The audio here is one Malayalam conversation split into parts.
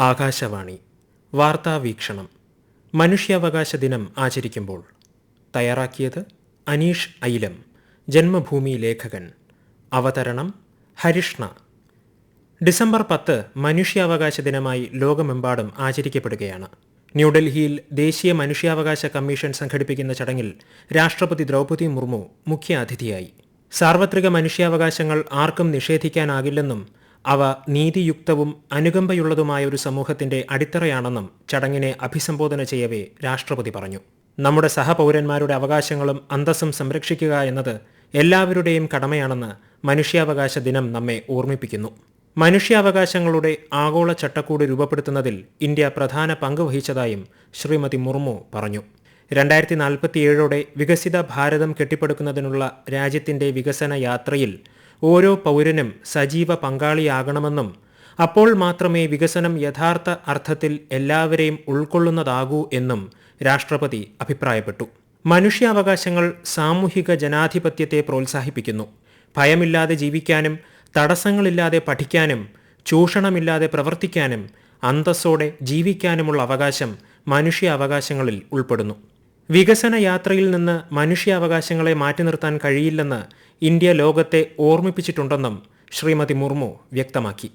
ആകാശവാണി. വാർത്താ വീക്ഷണം. മനുഷ്യാവകാശ ദിനം ആചരിക്കുമ്പോൾ. തയ്യാറാക്കിയത് അനീഷ് ഐലം ജന്മഭൂമി ലേഖകൻ. അവതരണം ഹരിഷ്ണ. ഡിസംബർ പത്ത് മനുഷ്യാവകാശ ദിനമായി ലോകമെമ്പാടും ആചരിക്കപ്പെടുകയാണ്. ന്യൂഡൽഹിയിൽ ദേശീയ മനുഷ്യാവകാശ കമ്മീഷൻ സംഘടിപ്പിക്കുന്ന ചടങ്ങിൽ രാഷ്ട്രപതി ദ്രൗപദി മുർമു മുഖ്യ അതിഥിയായി സാർവത്രിക മനുഷ്യാവകാശങ്ങൾ ആർക്കും നിഷേധിക്കാനാകില്ലെന്നും അവ നീതിയുക്തവും അനുകമ്പയുള്ളതുമായ ഒരു സമൂഹത്തിന്റെ അടിത്തറയാണെന്നും ചടങ്ങിനെ അഭിസംബോധന ചെയ്യവേ രാഷ്ട്രപതി പറഞ്ഞു. നമ്മുടെ സഹപൗരന്മാരുടെ അവകാശങ്ങളും അന്തസ്സും സംരക്ഷിക്കുക എന്നത് എല്ലാവരുടെയും കടമയാണെന്ന് മനുഷ്യാവകാശ ദിനം നമ്മെ ഓർമ്മിപ്പിക്കുന്നു. മനുഷ്യാവകാശങ്ങളുടെ ആഗോള ചട്ടക്കൂട് രൂപപ്പെടുത്തുന്നതിൽ ഇന്ത്യ പ്രധാന പങ്ക് വഹിച്ചതായും ശ്രീമതി മുർമു പറഞ്ഞു. രണ്ടായിരത്തി നാൽപ്പത്തിയേഴോടെ വികസിത ഭാരതം കെട്ടിപ്പടുക്കുന്നതിനുള്ള രാജ്യത്തിന്റെ വികസന യാത്രയിൽ ഓരോ പൗരനും സജീവ പങ്കാളിയാകണമെന്നും അപ്പോൾ മാത്രമേ വികസനം യഥാർത്ഥ അർത്ഥത്തിൽ എല്ലാവരെയും ഉൾക്കൊള്ളുന്നതാകൂ എന്നും രാഷ്ട്രപതി അഭിപ്രായപ്പെട്ടു. മനുഷ്യാവകാശങ്ങൾ സാമൂഹിക ജനാധിപത്യത്തെ പ്രോത്സാഹിപ്പിക്കുന്നു. ഭയമില്ലാതെ ജീവിക്കാനും തടസ്സങ്ങളില്ലാതെ പഠിക്കാനും ചൂഷണമില്ലാതെ പ്രവർത്തിക്കാനും അന്തസ്സോടെ ജീവിക്കാനുമുള്ള അവകാശം മനുഷ്യ അവകാശങ്ങളിൽ ഉൾപ്പെടുന്നു. വികസന യാത്രയിൽ നിന്ന് മനുഷ്യാവകാശങ്ങളെ മാറ്റി നിർത്താൻ കഴിയില്ലെന്ന് ഇന്ത്യ ലോകത്തെ ഓർമ്മിപ്പിച്ചിട്ടുണ്ടെന്നും ശ്രീമതി മുർമു വ്യക്തമാക്കി.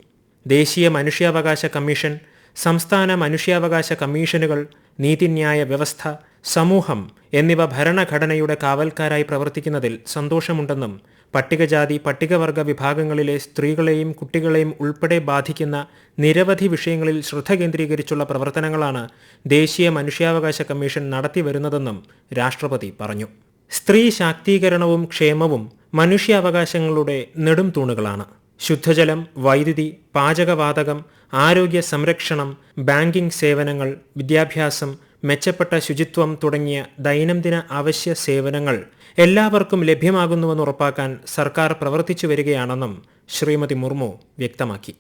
ദേശീയ മനുഷ്യാവകാശ കമ്മീഷൻ സംസ്ഥാന മനുഷ്യാവകാശ കമ്മീഷനുകൾ നീതിന്യായ വ്യവസ്ഥ സമൂഹം എന്നിവ ഭരണഘടനയുടെ കാവൽക്കാരായി പ്രവർത്തിക്കുന്നതിൽ സന്തോഷമുണ്ടെന്നും പട്ടികജാതി പട്ടികവർഗ വിഭാഗങ്ങളിലെ സ്ത്രീകളെയും കുട്ടികളെയും ഉൾപ്പെടെ ബാധിക്കുന്ന നിരവധി വിഷയങ്ങളിൽ ശ്രദ്ധ കേന്ദ്രീകരിച്ചുള്ള പ്രവർത്തനങ്ങളാണ് ദേശീയ മനുഷ്യാവകാശ കമ്മീഷൻ നടത്തിവരുന്നതെന്നും രാഷ്ട്രപതി പറഞ്ഞു. സ്ത്രീ ശാക്തീകരണവും ക്ഷേമവും മനുഷ്യാവകാശങ്ങളുടെ നെടും തൂണുകളാണ്. ശുദ്ധജലം വൈദ്യുതി പാചകവാതകം ആരോഗ്യ സംരക്ഷണം ബാങ്കിംഗ് സേവനങ്ങൾ വിദ്യാഭ്യാസം മെച്ചപ്പെട്ട ശുചിത്വം തുടങ്ങിയ ദൈനംദിന അവശ്യ സേവനങ്ങൾ എല്ലാവർക്കും ലഭ്യമാകുന്നുവെന്ന് ഉറപ്പാക്കാൻ സർക്കാർ പ്രവർത്തിച്ചു വരികയാണെന്നും ശ്രീമതി മുർമു വ്യക്തമാക്കി.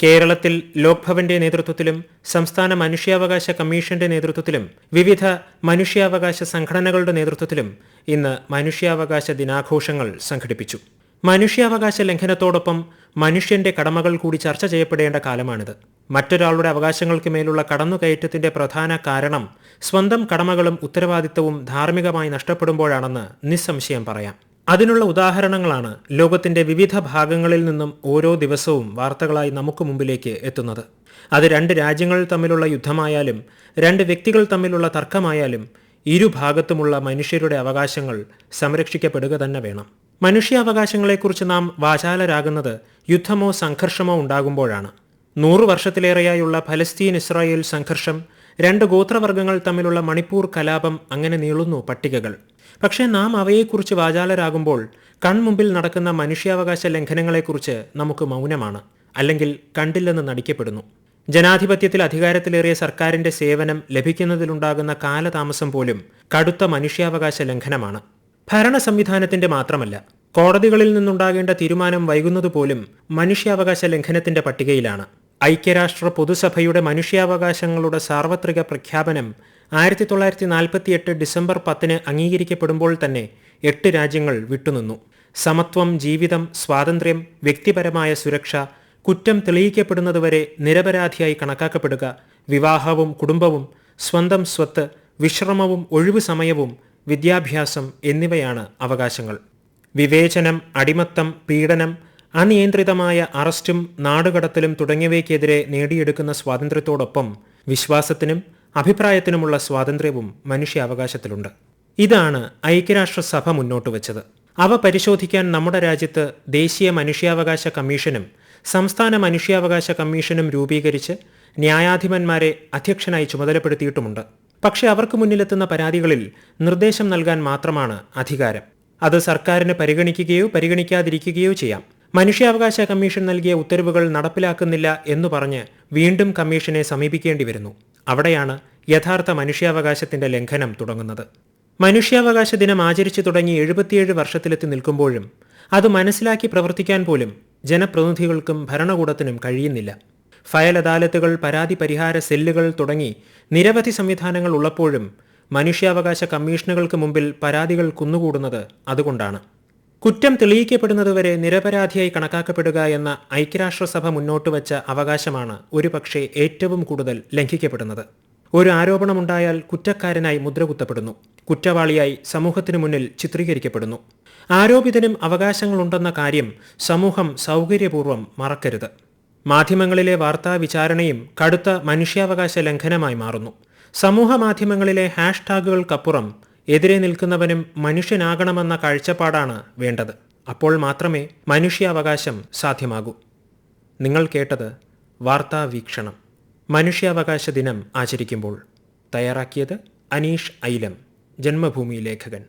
കേരളത്തിൽ ലോക്ഭവന്റെ നേതൃത്വത്തിലും സംസ്ഥാന മനുഷ്യാവകാശ കമ്മീഷന്റെ നേതൃത്വത്തിലും വിവിധ മനുഷ്യാവകാശ സംഘടനകളുടെ നേതൃത്വത്തിലും ഇന്ന് മനുഷ്യാവകാശ ദിനാഘോഷങ്ങൾ സംഘടിപ്പിച്ചു. മനുഷ്യാവകാശ ലംഘനത്തോടൊപ്പം മനുഷ്യന്റെ കടമകൾ കൂടി ചർച്ച ചെയ്യപ്പെടേണ്ട കാലമാണിത്. മറ്റൊരാളുടെ അവകാശങ്ങൾക്ക് മേലുള്ള കടന്നുകയറ്റത്തിന്റെ പ്രധാന കാരണം സ്വന്തം കടമകളും ഉത്തരവാദിത്തവും ധാർമ്മികമായി നഷ്ടപ്പെടുമ്പോഴാണെന്ന് നിസ്സംശയം പറയാം. അതിനുള്ള ഉദാഹരണങ്ങളാണ് ലോകത്തിന്റെ വിവിധ ഭാഗങ്ങളിൽ നിന്നും ഓരോ ദിവസവും വാർത്തകളായി നമുക്ക് മുമ്പിലേക്ക് എത്തുന്നത്. അത് രണ്ട് രാജ്യങ്ങൾ തമ്മിലുള്ള യുദ്ധമായാലും രണ്ട് വ്യക്തികൾ തമ്മിലുള്ള തർക്കമായാലും ഇരുഭാഗത്തുമുള്ള മനുഷ്യരുടെ അവകാശങ്ങൾ സംരക്ഷിക്കപ്പെടുക തന്നെ വേണം. മനുഷ്യാവകാശങ്ങളെക്കുറിച്ച് നാം വാചാലരാകുന്നത് യുദ്ധമോ സംഘർഷമോ ഉണ്ടാകുമ്പോഴാണ്. നൂറു വർഷത്തിലേറെയായുള്ള ഫലസ്തീൻ ഇസ്രായേൽ സംഘർഷം രണ്ട് ഗോത്രവർഗങ്ങൾ തമ്മിലുള്ള മണിപ്പൂർ കലാപം അങ്ങനെ നീളുന്നു പട്ടികകൾ. പക്ഷേ നാം അവയെക്കുറിച്ച് വാചാലരാകുമ്പോൾ കൺമുമ്പിൽ നടക്കുന്ന മനുഷ്യാവകാശ ലംഘനങ്ങളെക്കുറിച്ച് നമുക്ക് മൗനമാണ്. അല്ലെങ്കിൽ കണ്ടില്ലെന്ന് നടിക്കപ്പെടുന്നു. ജനാധിപത്യത്തിൽ അധികാരത്തിലേറിയ സർക്കാരിന്റെ സേവനം ലഭിക്കുന്നതിലുണ്ടാകുന്ന കാലതാമസം പോലും കടുത്ത മനുഷ്യാവകാശ ലംഘനമാണ്. ഭരണ സംവിധാനത്തിന്റെ മാത്രമല്ല കോടതികളിൽ നിന്നുണ്ടാകേണ്ട തീരുമാനം വൈകുന്നതുപോലും മനുഷ്യാവകാശ ലംഘനത്തിന്റെ പട്ടികയിലാണ്. ഐക്യരാഷ്ട്ര പൊതുസഭയുടെ മനുഷ്യാവകാശങ്ങളുടെ സാർവത്രിക പ്രഖ്യാപനം ആയിരത്തി തൊള്ളായിരത്തി നാൽപ്പത്തിയെട്ട് ഡിസംബർ പത്തിന് അംഗീകരിക്കപ്പെടുമ്പോൾ തന്നെ എട്ട് രാജ്യങ്ങൾ വിട്ടുനിന്നു. സമത്വം ജീവിതം സ്വാതന്ത്ര്യം വ്യക്തിപരമായ സുരക്ഷ കുറ്റം തെളിയിക്കപ്പെടുന്നതുവരെ നിരപരാധിയായി കണക്കാക്കപ്പെടുക. വിവാഹവും കുടുംബവും സ്വന്തം സ്വത്ത് വിശ്രമവും ഒഴിവു സമയവും വിദ്യാഭ്യാസം എന്നിവയാണ് അവകാശങ്ങൾ. വിവേചനം അടിമത്തം പീഡനം അനിയന്ത്രിതമായ അറസ്റ്റും നാടുകടത്തലും തുടങ്ങിയവയ്ക്കെതിരെ നേടിയെടുക്കുന്ന സ്വാതന്ത്ര്യത്തോടൊപ്പം വിശ്വാസത്തിനും അഭിപ്രായത്തിനുമുള്ള സ്വാതന്ത്ര്യവും മനുഷ്യാവകാശത്തിലുണ്ട്. ഇതാണ് ഐക്യരാഷ്ട്രസഭ മുന്നോട്ട് വച്ചത് അവ പരിശോധിക്കാൻ നമ്മുടെ രാജ്യത്ത് ദേശീയ മനുഷ്യാവകാശ കമ്മീഷനും സംസ്ഥാന മനുഷ്യാവകാശ കമ്മീഷനും രൂപീകരിച്ച് ന്യായാധിപന്മാരെ അധ്യക്ഷനായി ചുമതലപ്പെടുത്തിയിട്ടുമുണ്ട്. പക്ഷേ അവർക്ക് മുന്നിലെത്തുന്ന പരാതികളിൽ നിർദ്ദേശം നൽകാൻ മാത്രമാണ് അധികാരം. അത് സർക്കാരിന് പരിഗണിക്കുകയോ പരിഗണിക്കാതിരിക്കുകയോ ചെയ്യാം. മനുഷ്യാവകാശ കമ്മീഷൻ നൽകിയ ഉത്തരവുകൾ നടപ്പിലാക്കുന്നില്ല എന്ന് പറഞ്ഞ് വീണ്ടും കമ്മീഷനെ സമീപിക്കേണ്ടി വരുന്നു അവിടെയാണ് യഥാർത്ഥ മനുഷ്യാവകാശത്തിന്റെ ലംഘനം തുടങ്ങുന്നത്. മനുഷ്യാവകാശ ദിനം ആചരിച്ചു തുടങ്ങി എഴുപത്തിയേഴ് വർഷത്തിലെത്തി നിൽക്കുമ്പോഴും അത് മനസ്സിലാക്കി പ്രവർത്തിക്കാൻ പോലും ജനപ്രതിനിധികൾക്കും ഭരണകൂടത്തിനും കഴിയുന്നില്ല. ഫയൽ അദാലത്തുകൾ പരാതി പരിഹാര സെല്ലുകൾ തുടങ്ങി നിരവധി സംവിധാനങ്ങൾ ഉള്ളപ്പോഴും മനുഷ്യാവകാശ കമ്മീഷനുകൾക്ക് മുമ്പിൽ പരാതികൾ കുന്നുകൂടുന്നത് അതുകൊണ്ടാണ്. കുറ്റം തെളിയിക്കപ്പെടുന്നതുവരെ നിരപരാധിയായി കണക്കാക്കപ്പെടുക എന്ന ഐക്യരാഷ്ട്രസഭ മുന്നോട്ട് വച്ച അവകാശമാണ് ഒരുപക്ഷെ ഏറ്റവും കൂടുതൽ ലംഘിക്കപ്പെടുന്നത്. ഒരു ആരോപണമുണ്ടായാൽ കുറ്റക്കാരനായി മുദ്രകുത്തപ്പെടുന്നു. കുറ്റവാളിയായി സമൂഹത്തിനു മുന്നിൽ ചിത്രീകരിക്കപ്പെടുന്നു. ആരോപിതനും അവകാശങ്ങളുണ്ടെന്ന കാര്യം സമൂഹം സൗകര്യപൂർവം മറക്കരുത്. മാധ്യമങ്ങളിലെ വാർത്താ വിചാരണയും കടുത്ത മനുഷ്യാവകാശ ലംഘനമായി മാറുന്നു. സമൂഹ മാധ്യമങ്ങളിലെ ഹാഷ്ടാഗുകൾക്കപ്പുറം എതിരെ നിൽക്കുന്നവനും മനുഷ്യനാകണമെന്ന കാഴ്ചപ്പാടാണ് വേണ്ടത്. അപ്പോൾ മാത്രമേ മനുഷ്യാവകാശം സാധ്യമാകൂ. നിങ്ങൾ കേട്ടത് വാർത്താ വീക്ഷണം. മനുഷ്യാവകാശ ദിനം ആചരിക്കുമ്പോൾ. തയ്യാറാക്കിയത് അനീഷ് ഐലം. ജന്മഭൂമി ലേഖകൻ.